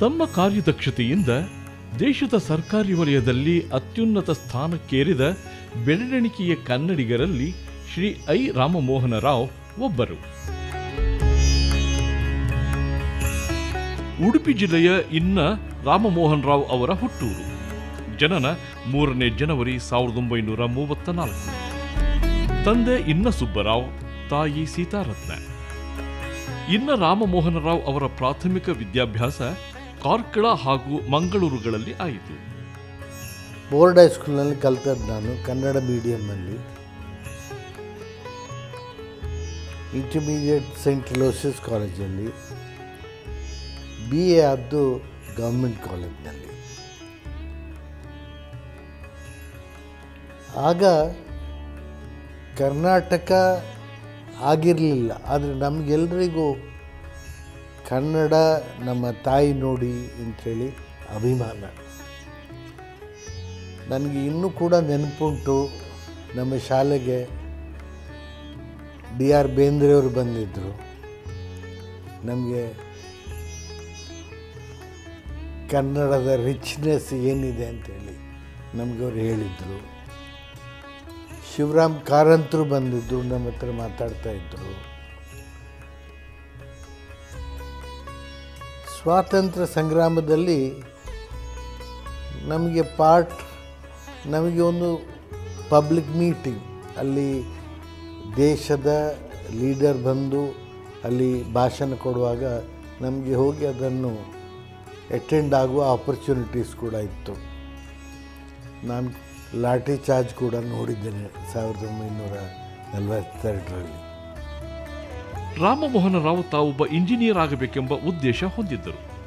ತಮ್ಮ ಕಾರ್ಯದಕ್ಷತೆಯಿಂದ ದೇಶದ ಸರ್ಕಾರಿ ವಲಯದಲ್ಲಿ ಅತ್ಯುನ್ನತ ಸ್ಥಾನಕ್ಕೇರಿದ ಬೆರಳೆಣಿಕೆಯ ಕನ್ನಡಿಗರಲ್ಲಿ ಶ್ರೀ ಐ ರಾಮಮೋಹನ ರಾವ್ ಒಬ್ಬರು. ಉಡುಪಿ ಜಿಲ್ಲೆಯ ಇನ್ನ ರಾಮಮೋಹನ್ ರಾವ್ ಅವರ ಹುಟ್ಟೂರು. ಜನನ ಮೂರನೇ ಜನವರಿ ಸಾವಿರದ ಒಂಬೈನೂರ ಮೂವತ್ತ ನಾಲ್ಕು ತಂದೆ ಇನ್ನ ಸುಬ್ಬರಾವ್, ತಾಯಿ ಸೀತಾರತ್ನ. ಇನ್ನ ರಾಮಮೋಹನ ರಾವ್ ಅವರ ಪ್ರಾಥಮಿಕ ವಿದ್ಯಾಭ್ಯಾಸ ಕಾರ್ಕಳ ಹಾಗೂ ಮಂಗಳೂರುಗಳಲ್ಲಿ ಆಯಿತು. ಬೋರ್ಡ್ ಹೈಸ್ಕೂಲ್ನಲ್ಲಿ ಕಲಿತದ್ದು ನಾನು ಕನ್ನಡ ಮೀಡಿಯಮ್ಮಲ್ಲಿ ಇಂಟರ್ಮೀಡಿಯೇಟ್ ಸೆಂಟ್ ಲೋಸಿಸ್ ಕಾಲೇಜಲ್ಲಿ ಬಿ ಎ ಆದ್ದು ಗೌರ್ಮೆಂಟ್ ಕಾಲೇಜ್ನಲ್ಲಿ ಆಗ ಕರ್ನಾಟಕ ಆಗಿರಲಿಲ್ಲ, ಆದರೆ ನಮಗೆಲ್ರಿಗೂ ಕನ್ನಡ ನಮ್ಮ ತಾಯಿ ನೋಡಿ ಅಂಥೇಳಿ ಅಭಿಮಾನ. ನನಗೆ ಇನ್ನೂ ಕೂಡ ನೆನಪುಂಟು ನಮ್ಮ ಶಾಲೆಗೆ ಡಿ ಆರ್ ಬೇಂದ್ರೆಯವರು ಬಂದಿದ್ದರು ನಮಗೆ ಕನ್ನಡದ ರಿಚ್ನೆಸ್ ಏನಿದೆ ಅಂತೇಳಿ ನಮಗೆ ಅವ್ರು ಹೇಳಿದರು. ಶಿವರಾಮ್ ಕಾರಂತರು ಬಂದಿದ್ದರು ನಮ್ಮ ಹತ್ರ ಮಾತಾಡ್ತಾ ಸ್ವಾತಂತ್ರ್ಯ ಸಂಗ್ರಾಮದಲ್ಲಿ ನಮಗೆ ಪಾರ್ಟ್, ನಮಗೆ ಒಂದು ಪಬ್ಲಿಕ್ ಮೀಟಿಂಗ್. ಅಲ್ಲಿ ದೇಶದ ಲೀಡರ್ ಬಂದು ಅಲ್ಲಿ ಭಾಷಣ ಕೊಡುವಾಗ ನಮಗೆ ಹೋಗಿ ಅದನ್ನು ಅಟೆಂಡ್ ಆಗುವ ಆಪರ್ಚುನಿಟೀಸ್ ಕೂಡ ಇತ್ತು. ನಾನು ಲಾಠಿ ಚಾರ್ಜ್ ಕೂಡ ನೋಡಿದ್ದೇನೆ ಸಾವಿರದ ಒಂಬೈನೂರ ನಲವತ್ತೆರಡರಲ್ಲಿ. ರಾಮಮೋಹನ ರಾವ್ ತಾವೊಬ್ಬ ಇಂಜಿನಿಯರ್ ಆಗಬೇಕೆಂಬ ಉದ್ದೇಶ ಹೊಂದಿದ್ದರು.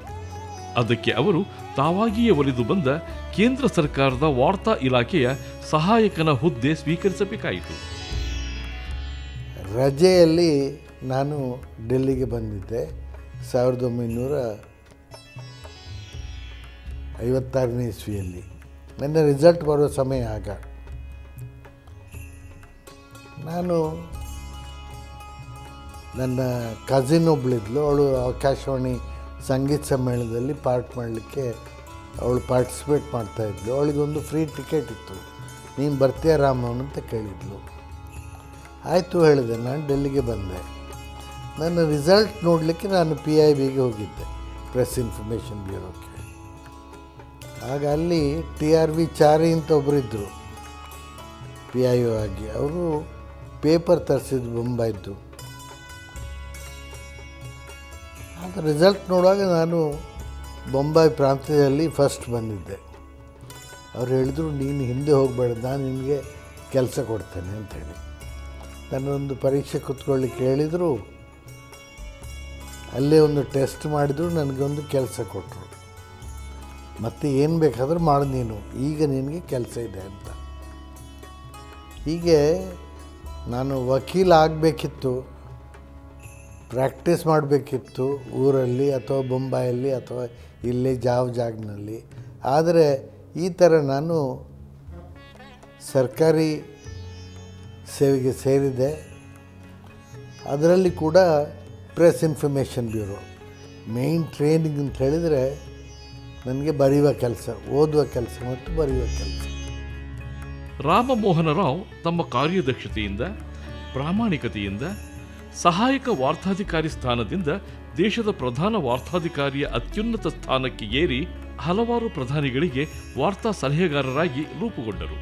ಅದಕ್ಕೆ ಅವರು ತಾವಾಗಿಯೇ ಒಲಿದು ಬಂದ ಕೇಂದ್ರ ಸರ್ಕಾರದ ವಾರ್ತಾ ಇಲಾಖೆಯ ಸಹಾಯಕನ ಹುದ್ದೆ ಸ್ವೀಕರಿಸಬೇಕಾಯಿತು. ರಜೆಯಲ್ಲಿ ನಾನು ಡೆಲ್ಲಿಗೆ ಬಂದಿದ್ದೆ. ಸಾವಿರದ ಒಂಬೈನೂರ ಐವತ್ತಾರನೇ ಇಸ್ವಿಯಲ್ಲಿ. ನನ್ನ ರಿಸಲ್ಟ್ ಬರೋ ಸಮಯ ಆಗ. ನಾನು ನನ್ನ ಕಸಿನ್ ಒಬ್ಳಿದ್ಲು. ಅವಳು ಆಕಾಶವಾಣಿ ಸಂಗೀತ ಸಮ್ಮೇಳನದಲ್ಲಿ ಪಾರ್ಟ್ ಮಾಡಲಿಕ್ಕೆ ಅವಳು ಪಾರ್ಟಿಸಿಪೇಟ್ ಮಾಡ್ತಾಯಿದ್ಲು ಅವಳಿಗೊಂದು ಫ್ರೀ ಟಿಕೆಟ್ ಇತ್ತು. ನೀನು ಬರ್ತೀಯ ರಾಮನ್ ಅಂತ ಕೇಳಿದ್ಲು. ಆಯಿತು ಹೇಳಿದೆ, ನಾನು ಡೆಲ್ಲಿಗೆ ಬಂದೆ. ನನ್ನ ರಿಸಲ್ಟ್ ನೋಡಲಿಕ್ಕೆ ನಾನು ಪಿ ಐ ಬಿಗೆ ಹೋಗಿದ್ದೆ ಪ್ರೆಸ್ ಇನ್ಫಾರ್ಮೇಷನ್ ಬ್ಯೂರೋಕ್ಕೆ ಆಗ ಅಲ್ಲಿ ಟಿ ಆರ್ ವಿ ಚಾರಿ ಅಂತ ಒಬ್ಬರಿದ್ದರು ಪಿ ಐ ಒ ಆಗಿ. ಅವರು ಪೇಪರ್ ತರಿಸಿದ್ದು ಬೊಂಬಾಯ್ದು ಆಗ ರಿಸಲ್ಟ್ ನೋಡುವಾಗ ನಾನು ಬೊಂಬಾಯಿ ಪ್ರಾಂತ್ಯದಲ್ಲಿ ಫಸ್ಟ್ ಬಂದಿದ್ದೆ. ಅವ್ರು ಹೇಳಿದ್ರು, ನೀನು ಹಿಂದೆ ಹೋಗಬೇಡ, ನಾನು ನಿನಗೆ ಕೆಲಸ ಕೊಡ್ತೇನೆ ಅಂತೇಳಿ ನನ್ನೊಂದು ಪರೀಕ್ಷೆ ಕೂತ್ಕೊಳ್ಳಿಕ್ಕೆ ಹೇಳಿದರು. ಅಲ್ಲೇ ಒಂದು ಟೆಸ್ಟ್ ಮಾಡಿದ್ರು ನನಗೊಂದು ಕೆಲಸ ಕೊಟ್ಟರು ಮತ್ತು ಏನು ಬೇಕಾದರೂ ಮಾಡು ನೀನು, ಈಗ ನಿನಗೆ ಕೆಲಸ ಇದೆ ಅಂತ. ಹೀಗೆ ನಾನು ವಕೀಲ ಆಗಬೇಕಿತ್ತು. ಪ್ರಾಕ್ಟೀಸ್ ಮಾಡಬೇಕಿತ್ತು ಊರಲ್ಲಿ ಅಥವಾ ಬೊಂಬಾಯಲ್ಲಿ ಅಥವಾ ಇಲ್ಲಿ ಜಾವ್ ಜಾಗ್ನಲ್ಲಿ. ಆದರೆ ಈ ಥರ ನಾನು ಸರ್ಕಾರಿ ಸೇವೆಗೆ ಸೇರಿದೆ. ಅದರಲ್ಲಿ ಕೂಡ press information bureau. Main training ಅಂತ ಹೇಳಿದರೆ ನನಗೆ ಬರೆಯುವ ಕೆಲಸ, ಓದುವ ಕೆಲಸ ಮತ್ತು ಬರೆಯುವ ಕೆಲಸ. ರಾಮಮೋಹನ ರಾವ್ ತಮ್ಮ ಕಾರ್ಯದಕ್ಷತೆಯಿಂದ, ಪ್ರಾಮಾಣಿಕತೆಯಿಂದ ಸಹಾಯಕ ವಾರ್ತಾಧಿಕಾರಿ ಸ್ಥಾನದಿಂದ ದೇಶದ ಪ್ರಧಾನ ವಾರ್ತಾಧಿಕಾರಿಯ ಅತ್ಯುನ್ನತ ಸ್ಥಾನಕ್ಕೆ ಏರಿ ಹಲವಾರು ಪ್ರಧಾನಿಗಳಿಗೆ ವಾರ್ತಾ ಸಲಹೆಗಾರರಾಗಿ ರೂಪುಗೊಂಡರು.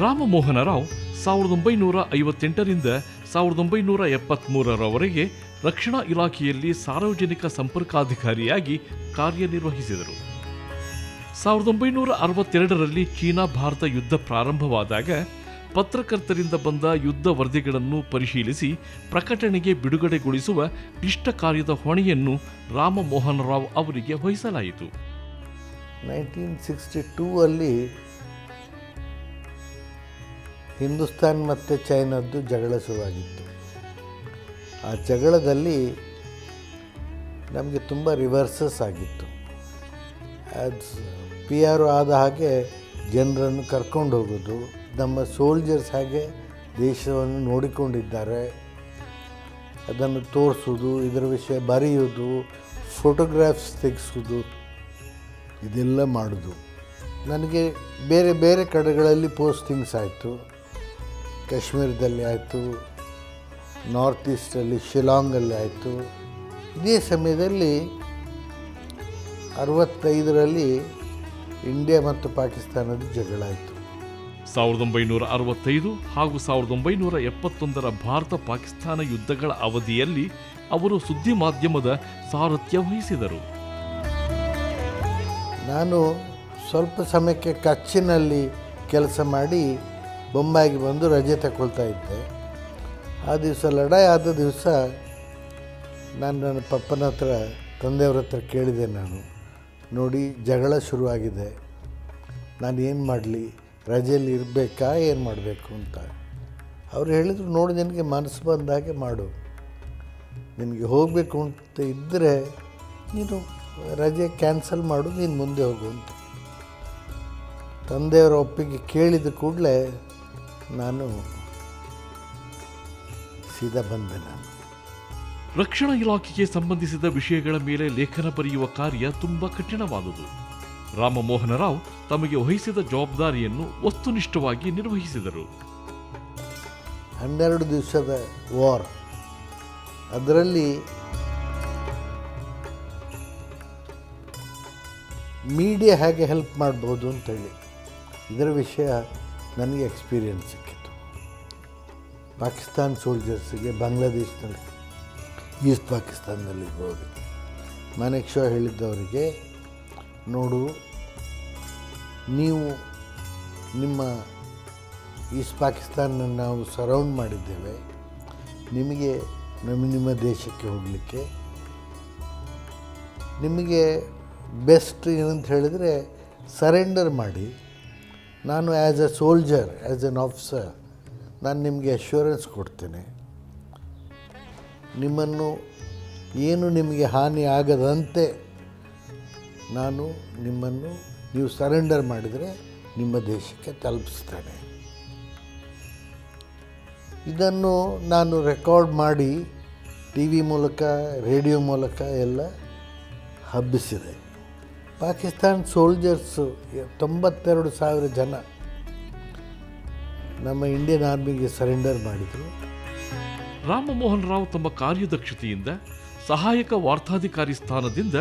ರಾಮಮೋಹನ ರಾವ್ ಸಾವಿರದ ಒಂಬೈನೂರ ಐವತ್ತೆಂಟರಿಂದ ಸಾವಿರದ ಒಂಬೈನೂರ ಎಪ್ಪತ್ತ್ಮೂರರವರೆಗೆ ರಕ್ಷಣಾ ಇಲಾಖೆಯಲ್ಲಿ ಸಾರ್ವಜನಿಕ ಸಂಪರ್ಕಾಧಿಕಾರಿಯಾಗಿ ಕಾರ್ಯನಿರ್ವಹಿಸಿದರು. ಸಾವಿರದ ಒಂಬೈನೂರ ಅರವತ್ತೆರಡರಲ್ಲಿ ಚೀನಾ ಭಾರತ ಯುದ್ಧ ಪ್ರಾರಂಭವಾದಾಗ ಪತ್ರಕರ್ತರಿಂದ ಬಂದ ಯುದ್ಧ ವರದಿಗಳನ್ನು ಪರಿಶೀಲಿಸಿ ಪ್ರಕಟಣೆಗೆ ಬಿಡುಗಡೆಗೊಳಿಸುವ ಇಷ್ಟ ಕಾರ್ಯದ ಹೊಣೆಯನ್ನು ರಾಮಮೋಹನ್ ರಾವ್ ಅವರಿಗೆ ವಹಿಸಲಾಯಿತು. ನೈನ್ಟೀನ್ ಸಿಕ್ಸ್ಟಿ ಟೂ ಅಲ್ಲಿ ಹಿಂದೂಸ್ತಾನ್ ಮತ್ತು ಚೈನಾದ್ದು ಜಗಳ ಶುರುವಾಗಿತ್ತು. ಆ ಜಗಳದಲ್ಲಿ ನಮಗೆ ತುಂಬ ರಿವರ್ಸಸ್ ಆಗಿತ್ತು. ಪಿ ಆರ್ ಆದ ಹಾಗೆ ಜನರನ್ನು ಕರ್ಕೊಂಡು ಹೋಗೋದು ನಮ್ಮ ಸೋಲ್ಜರ್ಸ್ ಹಾಗೆ ದೇಶವನ್ನು ನೋಡಿಕೊಂಡಿದ್ದಾರೆ. ಅದನ್ನು ತೋರಿಸೋದು ಇದರ ವಿಷಯ ಬರೆಯೋದು ಫೋಟೋಗ್ರಾಫ್ಸ್ ತೆಗೆಸೋದು ಇದೆಲ್ಲ ಮಾಡೋದು. ನನಗೆ ಬೇರೆ ಬೇರೆ ಕಡೆಗಳಲ್ಲಿ ಪೋಸ್ಟಿಂಗ್ಸ್ ಆಯಿತು. ಕಾಶ್ಮೀರದಲ್ಲಿ ಆಯಿತು ನಾರ್ತ್ ಈಸ್ಟಲ್ಲಿ ಶಿಲಾಂಗಲ್ಲಿ ಆಯಿತು. ಇದೇ ಸಮಯದಲ್ಲಿ ಅರವತ್ತೈದರಲ್ಲಿ ಇಂಡಿಯಾ ಮತ್ತು ಪಾಕಿಸ್ತಾನದ ಜಗಳ ಆಯಿತು. ಸಾವಿರದ ಒಂಬೈನೂರ ಅರವತ್ತೈದು ಹಾಗೂ ಸಾವಿರದ ಒಂಬೈನೂರ ಎಪ್ಪತ್ತೊಂದರ ಭಾರತ ಪಾಕಿಸ್ತಾನ ಯುದ್ಧಗಳ ಅವಧಿಯಲ್ಲಿ ಅವರು ಸುದ್ದಿ ಮಾಧ್ಯಮದ ಸಾರಥ್ಯ ವಹಿಸಿದರು. ನಾನು ಸ್ವಲ್ಪ ಸಮಯಕ್ಕೆ ಕಚ್ಚಿನಲ್ಲಿ ಕೆಲಸ ಮಾಡಿ ಬೊಂಬಾಯಿಗೆ ಬಂದು ರಜೆ ತಗೊಳ್ತಾ ಇದ್ದೆ. ಆ ದಿವಸ ಲಡಾಯಿ ಆದ ದಿವಸ ನಾನು ನನ್ನ ಪಪ್ಪನ ಹತ್ರ, ತಂದೆಯವ್ರ ಹತ್ರ ಕೇಳಿದೆ ನಾನು. ನೋಡಿ ಜಗಳ ಶುರುವಾಗಿದೆ. ನಾನು ಏನು ಮಾಡಲಿ? ರಜೆಯಲ್ಲಿ ಇರಬೇಕಾ, ಏನು ಮಾಡಬೇಕು ಅಂತ. ಅವ್ರು ಹೇಳಿದರು, ನೋಡಿ, ನಿನಗೆ ಮನಸ್ಸು ಬಂದ ಹಾಗೆ ಮಾಡು. ನಿನಗೆ ಹೋಗಬೇಕು ಅಂತ ಇದ್ದರೆ ನೀನು ರಜೆ ಕ್ಯಾನ್ಸಲ್ ಮಾಡು, ನೀನು ಮುಂದೆ ಹೋಗು ಅಂತ. ತಂದೆಯವರ ಒಪ್ಪಿಗೆ ಕೇಳಿದ ಕೂಡಲೇ ನಾನು ಸೀದಾ ಬಂದೆ ನಾನು. ರಕ್ಷಣಾ ಇಲಾಖೆಗೆ ಸಂಬಂಧಿಸಿದ ವಿಷಯಗಳ ಮೇಲೆ ಲೇಖನ ಬರೆಯುವ ಕಾರ್ಯ ತುಂಬಾ ಕಠಿಣವಾದುದು. ರಾಮಮೋಹನ ರಾವ್ ತಮಗೆ ವಹಿಸಿದ ಜವಾಬ್ದಾರಿಯನ್ನು ವಸ್ತುನಿಷ್ಠವಾಗಿ ನಿರ್ವಹಿಸಿದರು. ಹನ್ನೆರಡು ದಿವಸದ ವಾರ್. ಅದರಲ್ಲಿ ಮೀಡಿಯಾ ಹೇಗೆ ಹೆಲ್ಪ್ ಮಾಡ್ಬೋದು ಅಂತೇಳಿ, ಇದರ ವಿಷಯ ನನಗೆ ಎಕ್ಸ್ಪೀರಿಯನ್ಸ್ ಸಿಕ್ಕಿತ್ತು ಪಾಕಿಸ್ತಾನ್ ಸೋಲ್ಜರ್ಸಿಗೆ ಬಾಂಗ್ಲಾದೇಶದಲ್ಲಿ ಈಸ್ಟ್ ಪಾಕಿಸ್ತಾನದಲ್ಲಿ ಹೋಗಿ ಶಾ ಹೇಳಿದ್ದವರಿಗೆ ನೋಡು, ನೀವು ನಿಮ್ಮ ಈಸ್ಟ್ ಪಾಕಿಸ್ತಾನನ್ನು ನಾವು ಸರೌಂಡ್ ಮಾಡಿದ್ದೇವೆ. ನಿಮಗೆ ನಮ್ಮ ನಿಮ್ಮ ದೇಶಕ್ಕೆ ಹೋಗಲಿಕ್ಕೆ. ನಿಮಗೆ ಬೆಸ್ಟ್ ಏನಂತ ಹೇಳಿದರೆ ಸರೆಂಡರ್ ಮಾಡಿ. ನಾನು as a soldier as an officer ನಾನು ನಿಮಗೆ ಅಶ್ಯೂರೆನ್ಸ್ ಕೊಡ್ತೇನೆ. ನಿಮ್ಮನ್ನು ಏನು ನಿಮಗೆ ಹಾನಿ ಆಗದಂತೆ ನಾನು ನಿಮ್ಮನ್ನು ನೀವು ಸರೆಂಡರ್ ಮಾಡಿದರೆ ನಿಮ್ಮ ದೇಶಕ್ಕೆ ತಲುಪಿಸ್ತೇನೆ. ಇದನ್ನು ನಾನು ರೆಕಾರ್ಡ್ ಮಾಡಿ ಟಿ ವಿ ಮೂಲಕ ರೇಡಿಯೋ ಮೂಲಕ ಎಲ್ಲ ಹಬ್ಬಿಸಿದೆ. ಪಾಕಿಸ್ತಾನ್ ಸೋಲ್ಜರ್ಸು ತೊಂಬತ್ತೆರಡು ಸಾವಿರ ಜನ ನಮ್ಮ ಇಂಡಿಯನ್ ಆರ್ಮಿಗೆ ಸರೆಂಡರ್ ಮಾಡಿದರು. ರಾಮಮೋಹನ್ ರಾವ್ ತಮ್ಮ ಕಾರ್ಯದಕ್ಷತೆಯಿಂದ ಸಹಾಯಕ ವಾರ್ತಾಧಿಕಾರಿ ಸ್ಥಾನದಿಂದ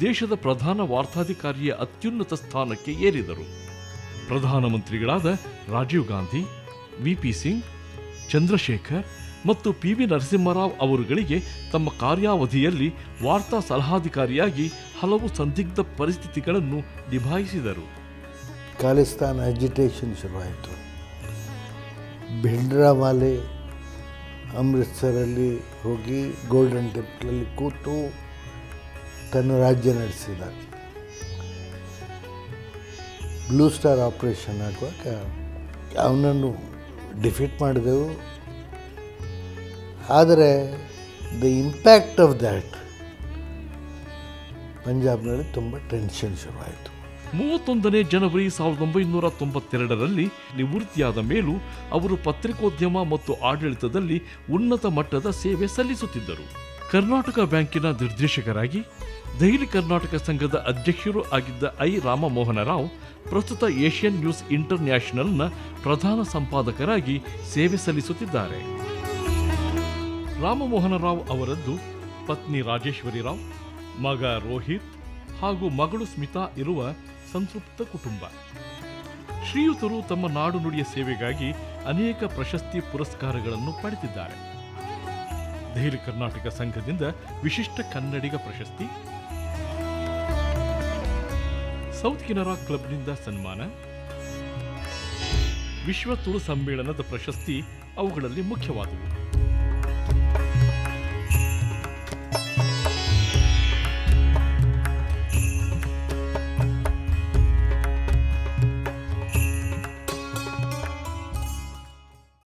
ದೇಶದ ಪ್ರಧಾನ ವಾರ್ತಾಧಿಕಾರಿಯ ಅತ್ಯುನ್ನತ ಸ್ಥಾನಕ್ಕೆ ಏರಿದರು. ಪ್ರಧಾನಮಂತ್ರಿಗಳಾದ ರಾಜೀವ್ ಗಾಂಧಿ, ವಿಪಿ ಸಿಂಗ್, ಚಂದ್ರಶೇಖರ್ ಮತ್ತು ಪಿ ವಿ ನರಸಿಂಹರಾವ್ ಅವರುಗಳಿಗೆ ತಮ್ಮ ಕಾರ್ಯಾವಧಿಯಲ್ಲಿ ವಾರ್ತಾ ಸಲಹಾಧಿಕಾರಿಯಾಗಿ ಹಲವು ಸಂದಿಗ್ಧ ಪರಿಸ್ಥಿತಿಗಳನ್ನು ನಿಭಾಯಿಸಿದರು. ಖಾಲಿಸ್ತಾನ್ ಅಜಿಟೇಷನ್ ಶುರುವಾಯಿತು. ಭಿಂಡ್ರಾವಾಲೆ ಅಮೃತ್ಸರಲ್ಲಿ ಹೋಗಿ ಗೋಲ್ಡನ್ ಟೆಂಪಲಲ್ಲಿ ಕೂತು ತನ್ನ ರಾಜ್ಯ ನಡೆಸಿದ. ಬ್ಲೂ ಸ್ಟಾರ್ ಆಪರೇಷನ್ ಆಗುವಾಗ ಅವನನ್ನು ಡಿಫೀಟ್ ಮಾಡಿದೆವು. ಆದರೆ ದ ಇಂಪ್ಯಾಕ್ಟ್ ಆಫ್ ದ್ಯಾಟ್ ಪಂಜಾಬ್ನಲ್ಲಿ ತುಂಬ ಟೆನ್ಷನ್ ಶುರುವಾಯಿತು. ಮೂವತ್ತೊಂದನೇ ಜನವರಿ ಸಾವಿರದ ಒಂಬೈನೂರ ತೊಂಬತ್ತೆರಡರಲ್ಲಿ ನಿವೃತ್ತಿಯಾದ ಮೇಲೂ ಅವರು ಪತ್ರಿಕೋದ್ಯಮ ಮತ್ತು ಆಡಳಿತದಲ್ಲಿ ಉನ್ನತ ಮಟ್ಟದ ಸೇವೆ ಸಲ್ಲಿಸುತ್ತಿದ್ದರು. ಕರ್ನಾಟಕ ಬ್ಯಾಂಕಿನ ನಿರ್ದೇಶಕರಾಗಿ ದೆಹಲಿ ಕರ್ನಾಟಕ ಸಂಘದ ಅಧ್ಯಕ್ಷರೂ ಆಗಿದ್ದ ಐ ರಾಮಮೋಹನ ರಾವ್ ಪ್ರಸ್ತುತ ಏಷ್ಯನ್ ನ್ಯೂಸ್ ಇಂಟರ್ ನ್ಯಾಷನಲ್ನ ಪ್ರಧಾನ ಸಂಪಾದಕರಾಗಿ ಸೇವೆ ಸಲ್ಲಿಸುತ್ತಿದ್ದಾರೆ. ರಾಮಮೋಹನ ರಾವ್ ಅವರದ್ದು ಪತ್ನಿ ರಾಜೇಶ್ವರಿ ರಾವ್, ಮಗ ರೋಹಿತ್ ಹಾಗೂ ಮಗಳು ಸ್ಮಿತಾ ಇರುವ ಸಂತೃಪ್ತ ಕುಟುಂಬ. ಶ್ರೀಯುತರು ತಮ್ಮ ನಾಡು ನುಡಿಯ ಸೇವೆಗಾಗಿ ಅನೇಕ ಪ್ರಶಸ್ತಿ ಪುರಸ್ಕಾರಗಳನ್ನು ಪಡೆದಿದ್ದಾರೆ. ದೆಹಲಿ ಕರ್ನಾಟಕ ಸಂಘದಿಂದ ವಿಶಿಷ್ಟ ಕನ್ನಡಿಗ ಪ್ರಶಸ್ತಿ. ಸೌತ್ ಕೆನರಾ ಕ್ಲಬ್ನಿಂದ ಸನ್ಮಾನ. ವಿಶ್ವ ತುಳು ಸಮ್ಮೇಳನದ ಪ್ರಶಸ್ತಿ ಅವುಗಳಲ್ಲಿ ಮುಖ್ಯವಾದವು.